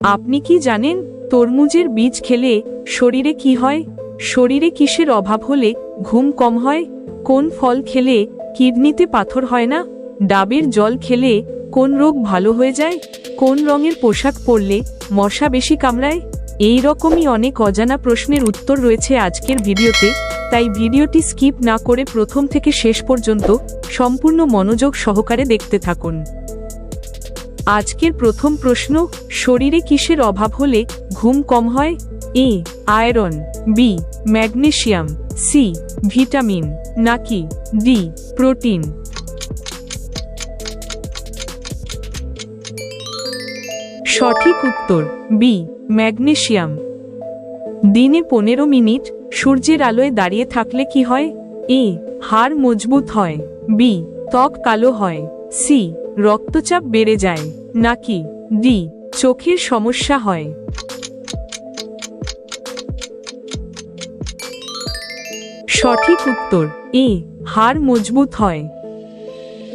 আপনি কি জানেন তরমুজের বীজ খেলে শরীরে কি হয়? শরীরে কিসের অভাব হলে ঘুম কম হয়? কোন ফল খেলে কিডনিতে পাথর হয় না? ডাবের জল খেলে কোন রোগ ভালো হয়ে যায়? কোন রঙের পোশাক পরলে মশা বেশি কামড়ায়? এই রকমই অনেক অজানা প্রশ্নের উত্তর রয়েছে আজকের ভিডিওতে, তাই ভিডিওটি স্কিপ না করে প্রথম থেকে শেষ পর্যন্ত সম্পূর্ণ মনোযোগ সহকারে দেখতে থাকুন। আজকের প্রথম প্রশ্ন, শরীরে কিসের অভাব হলে ঘুম কম হয়? A, iron, B, magnesium, C, vitamin, নাকি ডি, প্রোটিন। সঠিক উত্তর, বি, ম্যাগনেশিয়াম। দিনে পনেরো মিনিট, সূর্যের আলোয় দাঁড়িয়ে থাকলে কি হয়? এ, হাড় মজবুত হয়। বি, ত্বক কালো হয়। সি রক্তচাপ বেড়ে যায়। নাকি? ডি চোখের সমস্যা হয়। সঠিক উত্তর, এ, হাড় মজবুত হয়।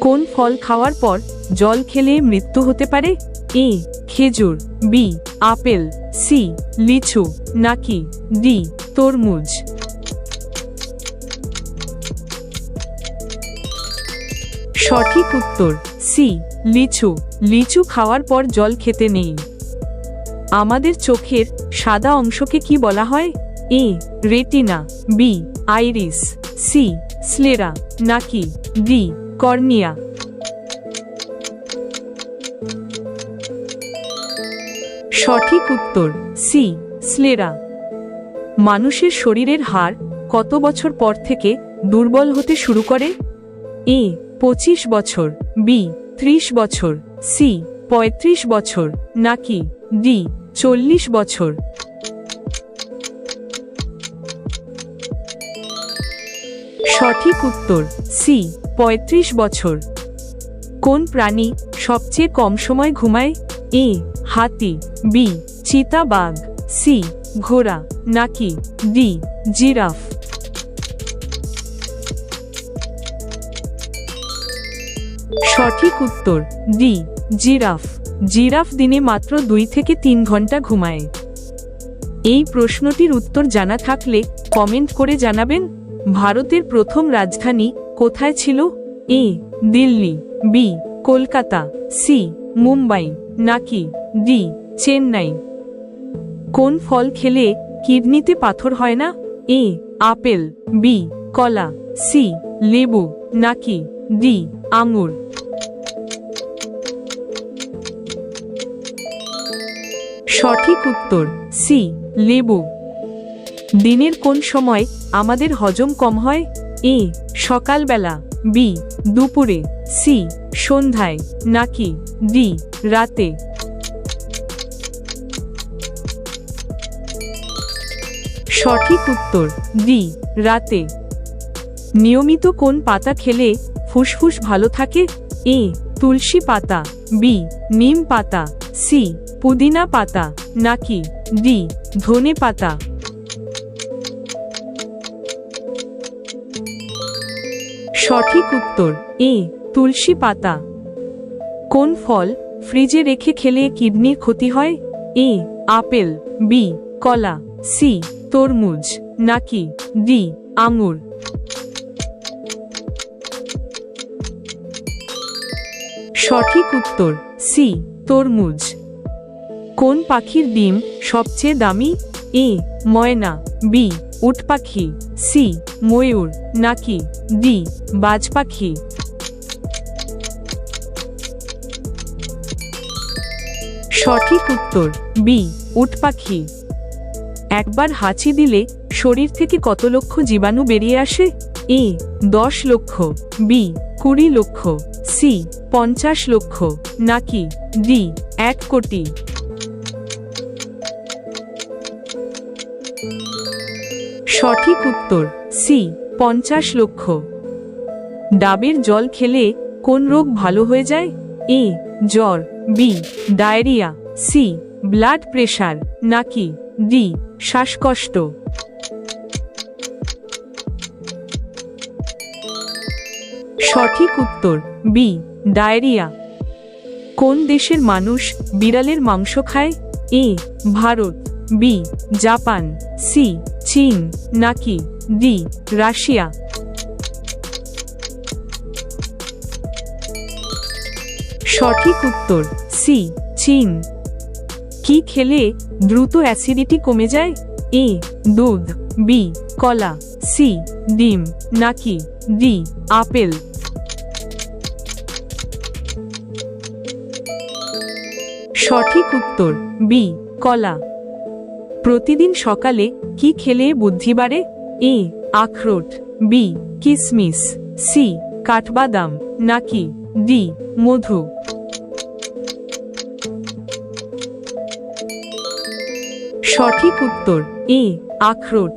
কোন ফল খাওয়ার পর জল খেলে মৃত্যু হতে পারে? এ, খেজুর, বি, আপেল, সি, লিচু, নাকি ডি, তরমুজ? সঠিক উত্তর সি, লিচু। লিচু খাওয়ার পর জল খেতে নেই। আমাদের চোখের সাদা অংশকে কি বলা হয়? A, retina. B, iris. C, sclera. নাকি ডি, কর্নিয়া। সঠিক উত্তর, সি, স্লেরা। মানুষের শরীরের হাড় কত বছর পর থেকে দুর্বল হতে শুরু করে? এ, পঁচিশ বছর। বি, ত্রিশ বছর, সি, পঁয়ত্রিশ বছর, নাকি ডি, চল্লিশ বছর। সঠিক উত্তর, সি, পঁয়ত্রিশ বছর। কোন প্রাণী সবচেয়ে কম সময় ঘুমায়? এ, হাতি, বি, চিতাবাঘ, সি, ঘোড়া, নাকি ডি, জিরাফ। সঠিক উত্তর, ডি, জিরাফ। জিরাফ দিনে মাত্র দুই থেকে তিন ঘণ্টা ঘুমায়। এই প্রশ্নটির উত্তর জানা থাকলে কমেন্ট করে জানাবেন, ভারতের প্রথম রাজধানী কোথায় ছিল? A, Delhi, B, Kolkata, C, Mumbai, নাকি ডি, চেন্নাই। কোন ফল খেলে কিডনিতে পাথর হয় না? এ, আপেল, বি, কলা, সি, লেবু, নাকি ডি, আঙুর। সঠিক উত্তর, সি, লেবু। দিনের কোন সময় আমাদের হজম কম হয়? এ, সকালবেলা, বি, দুপুরে, সি, সন্ধ্যায়, নাকি, ডি, রাতে। সঠিক উত্তর, ডি, রাতে। নিয়মিত কোন পাতা খেলে ফুসফুস ভালো থাকে? এ, তুলসী পাতা, বি, নিম পাতা, সি পুদিনা পাতা, নাকি ডি, ধনে পাতা? সঠিক উত্তর, এ, তুলসী পাতা। কোন ফল ফ্রিজে রেখে খেলে কিডনির ক্ষতি হয়? এ, আপেল, বি, কলা, সি, তরমুজ, নাকি ডি, আঙুর? সঠিক উত্তর, সি, তরমুজ। কোন পাখির ডিম সবচেয়ে দামি? এ, ময়না, বি, উট পাখি, সি, ময়ূর, নাকি, ডি, বাজ পাখি? সঠিক উত্তর, বি, উট পাখি। একবার হাঁচি দিলে শরীর থেকে কত লক্ষ জীবাণু বেরিয়ে আসে? এ, দশ লক্ষ, বি, কুড়ি লক্ষ, সি, পঞ্চাশ লক্ষ, নাকি, ডি, এক কোটি। সঠিক উত্তর, সি, পঞ্চাশ লক্ষ। ডাবের জল খেলে কোন রোগ ভালো হয়ে যায়? এ, জ্বর, B, diarrhoea, C, blood pressure নাকি ডি, শ্বাসকষ্ট। সঠিক উত্তর, বি, ডায়রিয়া। কোন দেশের মানুষ বিড়ালের মাংস খায়? A, Bharat, B, Japan, C চীন, নাকি ডি রাশিয়া? সঠিক উত্তর, সি, চীন। কি খেলে দ্রুত অ্যাসিডিটি কমে যায়? এ, দুধ, বি, কলা, সি, ডিম, নাকি ডি, আপেল? সঠিক উত্তর, বি, কলা। প্রতিদিন সকালে কি খেলে বুদ্ধি বাড়ে? এ, আখরোট, বি, কিসমিস, সি, কাঠবাদাম, নাকি, ডি, মধু। সঠিক উত্তর, এ, আখরোট।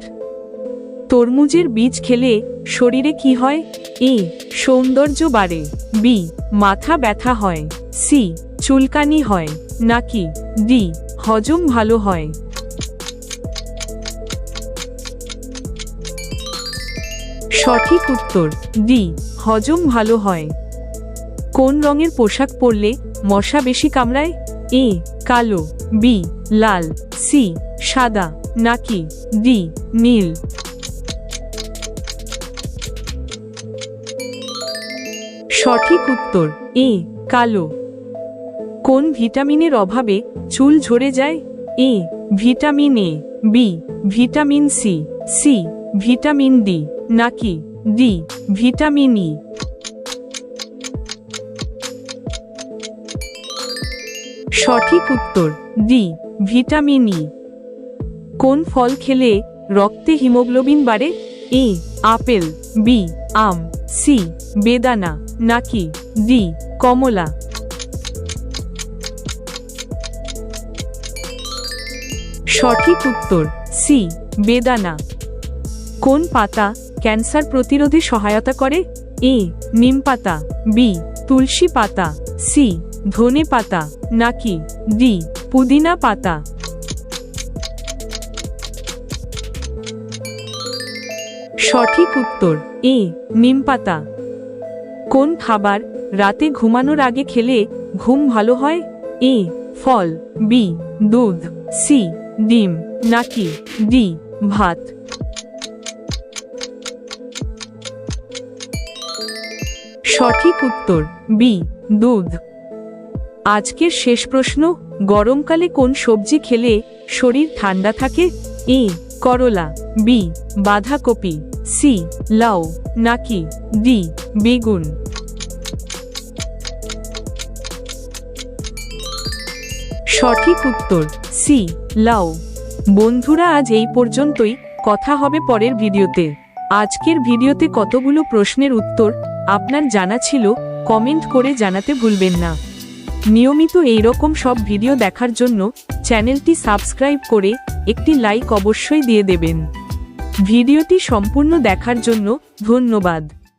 তরমুজের বীজ খেলে শরীরে কি হয়? এ, সৌন্দর্য বাড়ে। বি, মাথা ব্যথা হয়। সি, চুলকানি হয়। নাকি, ডি, হজম ভালো হয়। সঠিক উত্তর, ডি, হজম ভালো হয়। কোন রঙের পোশাক পরলে মশা বেশি কামড়ায়? এ, কালো, বি, লাল, সি, সাদা, নাকি, ডি, নীল? সঠিক উত্তর, এ, কালো। কোন ভিটামিনের অভাবে চুল ঝরে যায়? A, vitamin A, B, vitamin C C, vitamin D. নাকি? D, vitamin E. সঠিক উত্তর, ডি, ভিটামিন ই। কোন ফল খেলে রক্তে হিমোগ্লোবিন বাড়ে? এ, আপেল, বি, আম, সি, বেদানা, নাকি, ডি, কমলা। সঠিক উত্তর, সি, বেদানা। কোন পাতা ক্যান্সার প্রতিরোধে সহায়তা করে এ. নিম পাতা, বি. তুলসী পাতা, সি. ধনে পাতা, নাকি ডি. পুদিনা পাতা। সঠিক উত্তর, এ. নিম পাতা। কোন খাবার রাতে ঘুমানোর আগে খেলে ঘুম ভালো হয়? এ. ফল, বি. দুধ, সি. ডিম, নাকি ডি. ভাত। সঠিক উত্তর, বি, দুধ। আজকের শেষ প্রশ্ন, গরমকালে কোন সবজি খেলে শরীর ঠান্ডা থাকে? এ, করলা, বি, বাঁধাকপি, সি, লাউ, নাকি ডি, বেগুন। সঠিক উত্তর, সি, লাউ। বন্ধুরা, আজ এই পর্যন্তই। কথা হবে পরের ভিডিওতে। আজকের ভিডিওতে কতগুলো প্রশ্নের উত্তর আপনার জানা ছিল, কমেন্ট করে জানাতে ভুলবেন না। নিয়মিত এই রকম সব ভিডিও দেখার জন্য চ্যানেলটি সাবস্ক্রাইব করে একটি লাইক অবশ্যই দিয়ে দেবেন। ভিডিওটি সম্পূর্ণ দেখার জন্য ধন্যবাদ।